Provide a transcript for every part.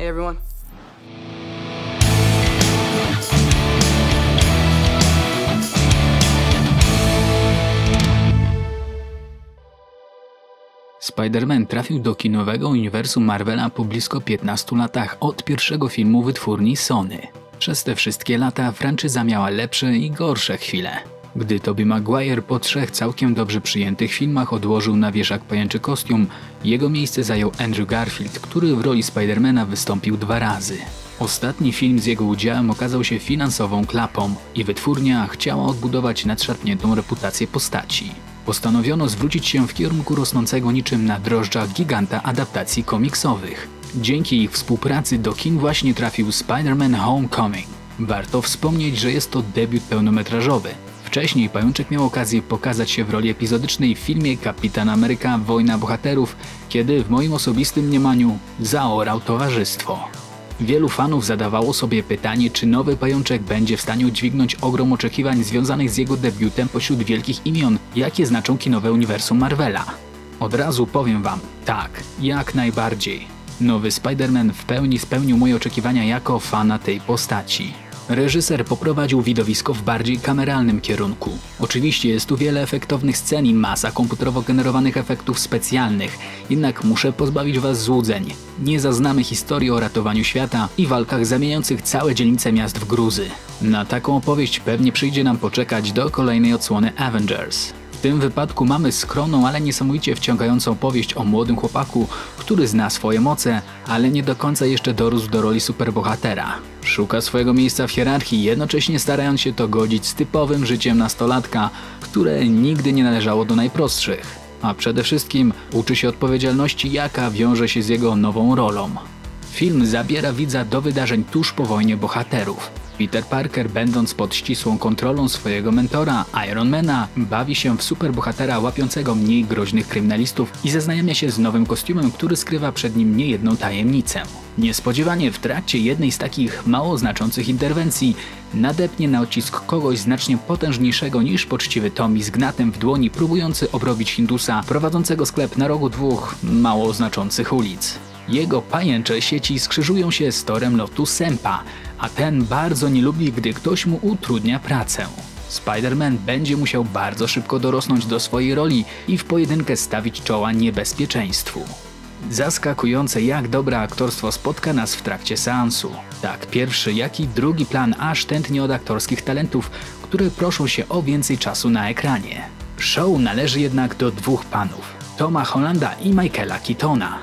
Hey everyone. Spider-Man trafił do kinowego uniwersum Marvela po blisko 15 latach od pierwszego filmu wytwórni Sony. Przez te wszystkie lata franczyza miała lepsze i gorsze chwile. Gdy Tobey Maguire po trzech całkiem dobrze przyjętych filmach odłożył na wieszak pajęczy kostium, jego miejsce zajął Andrew Garfield, który w roli Spidermana wystąpił dwa razy. Ostatni film z jego udziałem okazał się finansową klapą i wytwórnia chciała odbudować nadszarpniętą reputację postaci. Postanowiono zwrócić się w kierunku rosnącego niczym na drożdżach giganta adaptacji komiksowych. Dzięki ich współpracy do kin właśnie trafił Spider-Man Homecoming. Warto wspomnieć, że jest to debiut pełnometrażowy. Wcześniej Pajączek miał okazję pokazać się w roli epizodycznej w filmie Kapitan Ameryka Wojna Bohaterów, kiedy w moim osobistym mniemaniu zaorał towarzystwo. Wielu fanów zadawało sobie pytanie, czy nowy pajączek będzie w stanie udźwignąć ogrom oczekiwań związanych z jego debiutem pośród wielkich imion, jakie znaczą kinowe uniwersum Marvela. Od razu powiem wam, tak, jak najbardziej. Nowy Spider-Man w pełni spełnił moje oczekiwania jako fana tej postaci. Reżyser poprowadził widowisko w bardziej kameralnym kierunku. Oczywiście jest tu wiele efektownych scen i masa komputerowo generowanych efektów specjalnych, jednak muszę pozbawić was złudzeń. Nie zaznamy historii o ratowaniu świata i walkach zamieniających całe dzielnice miast w gruzy. Na taką opowieść pewnie przyjdzie nam poczekać do kolejnej odsłony Avengers. W tym wypadku mamy skromną, ale niesamowicie wciągającą powieść o młodym chłopaku, który zna swoje moce, ale nie do końca jeszcze dorósł do roli superbohatera. Szuka swojego miejsca w hierarchii, jednocześnie starając się to godzić z typowym życiem nastolatka, które nigdy nie należało do najprostszych. A przede wszystkim uczy się odpowiedzialności, jaka wiąże się z jego nową rolą. Film zabiera widza do wydarzeń tuż po wojnie bohaterów. Peter Parker, będąc pod ścisłą kontrolą swojego mentora, Ironmana, bawi się w superbohatera łapiącego mniej groźnych kryminalistów i zaznajomia się z nowym kostiumem, który skrywa przed nim niejedną tajemnicę. Niespodziewanie w trakcie jednej z takich mało znaczących interwencji nadepnie na odcisk kogoś znacznie potężniejszego niż poczciwy Tommy z gnatem w dłoni próbujący obrobić Hindusa prowadzącego sklep na rogu dwóch mało znaczących ulic. Jego pajęcze sieci skrzyżują się z torem lotu Sempa, a ten bardzo nie lubi, gdy ktoś mu utrudnia pracę. Spider-Man będzie musiał bardzo szybko dorosnąć do swojej roli i w pojedynkę stawić czoła niebezpieczeństwu. Zaskakujące jak dobre aktorstwo spotka nas w trakcie seansu. Tak pierwszy, jak i drugi plan aż tętnie od aktorskich talentów, które proszą się o więcej czasu na ekranie. Show należy jednak do dwóch panów, Toma Hollanda i Michaela Keatona.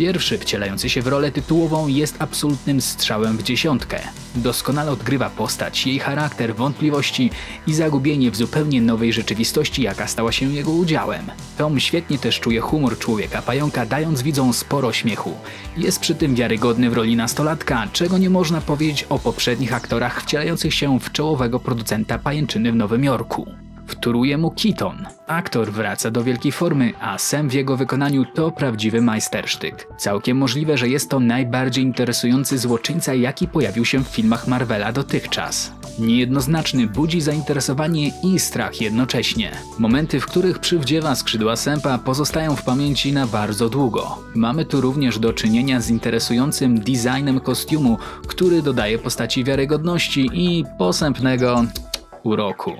Pierwszy wcielający się w rolę tytułową jest absolutnym strzałem w dziesiątkę. Doskonale odgrywa postać, jej charakter, wątpliwości i zagubienie w zupełnie nowej rzeczywistości, jaka stała się jego udziałem. Tom świetnie też czuje humor człowieka pająka, dając widzom sporo śmiechu. Jest przy tym wiarygodny w roli nastolatka, czego nie można powiedzieć o poprzednich aktorach wcielających się w czołowego producenta pajęczyny w Nowym Jorku wtóruje mu Keaton. Aktor wraca do wielkiej formy, a Sam w jego wykonaniu to prawdziwy majstersztyk. Całkiem możliwe, że jest to najbardziej interesujący złoczyńca, jaki pojawił się w filmach Marvela dotychczas. Niejednoznaczny, budzi zainteresowanie i strach jednocześnie. Momenty, w których przywdziewa skrzydła Sępa pozostają w pamięci na bardzo długo. Mamy tu również do czynienia z interesującym designem kostiumu, który dodaje postaci wiarygodności i posępnego uroku.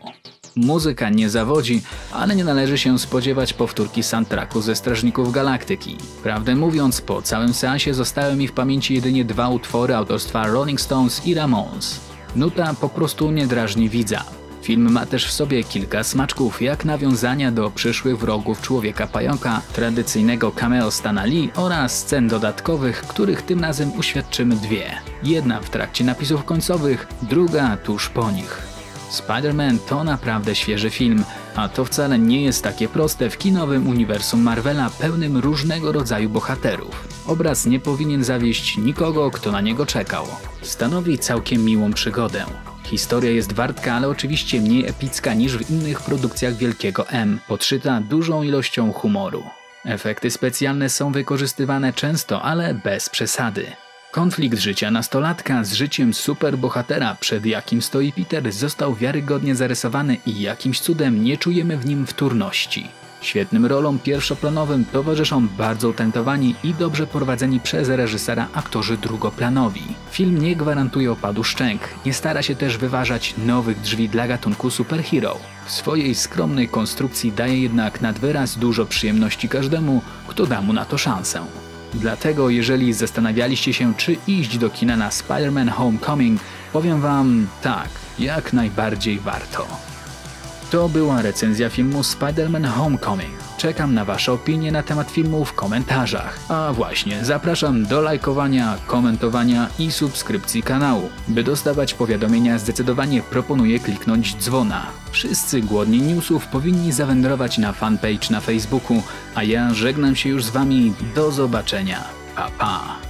Muzyka nie zawodzi, ale nie należy się spodziewać powtórki soundtracku ze Strażników Galaktyki. Prawdę mówiąc, po całym seansie zostały mi w pamięci jedynie dwa utwory autorstwa Rolling Stones i Ramones. Nuta po prostu nie drażni widza. Film ma też w sobie kilka smaczków, jak nawiązania do przyszłych wrogów Człowieka Pająka, tradycyjnego cameo Stana Lee oraz scen dodatkowych, których tym razem uświadczymy dwie. Jedna w trakcie napisów końcowych, druga tuż po nich. Spider-Man to naprawdę świeży film, a to wcale nie jest takie proste w kinowym uniwersum Marvela pełnym różnego rodzaju bohaterów. Obraz nie powinien zawieść nikogo, kto na niego czekał. Stanowi całkiem miłą przygodę. Historia jest wartka, ale oczywiście mniej epicka niż w innych produkcjach Wielkiego M, podszyta dużą ilością humoru. Efekty specjalne są wykorzystywane często, ale bez przesady. Konflikt życia nastolatka z życiem superbohatera, przed jakim stoi Peter, został wiarygodnie zarysowany i jakimś cudem nie czujemy w nim wtórności. Świetnym rolom pierwszoplanowym towarzyszą bardzo utalentowani i dobrze prowadzeni przez reżysera aktorzy drugoplanowi. Film nie gwarantuje opadu szczęk, nie stara się też wyważać nowych drzwi dla gatunku superhero. W swojej skromnej konstrukcji daje jednak nad wyraz dużo przyjemności każdemu, kto da mu na to szansę. Dlatego jeżeli zastanawialiście się, czy iść do kina na Spider-Man Homecoming, powiem wam tak, jak najbardziej warto. To była recenzja filmu Spider-Man Homecoming. Czekam na Wasze opinie na temat filmu w komentarzach. A właśnie, zapraszam do lajkowania, komentowania i subskrypcji kanału. By dostawać powiadomienia zdecydowanie proponuję kliknąć dzwona. Wszyscy głodni newsów powinni zawędrować na fanpage na Facebooku, a ja żegnam się już z Wami. Do zobaczenia. Pa pa.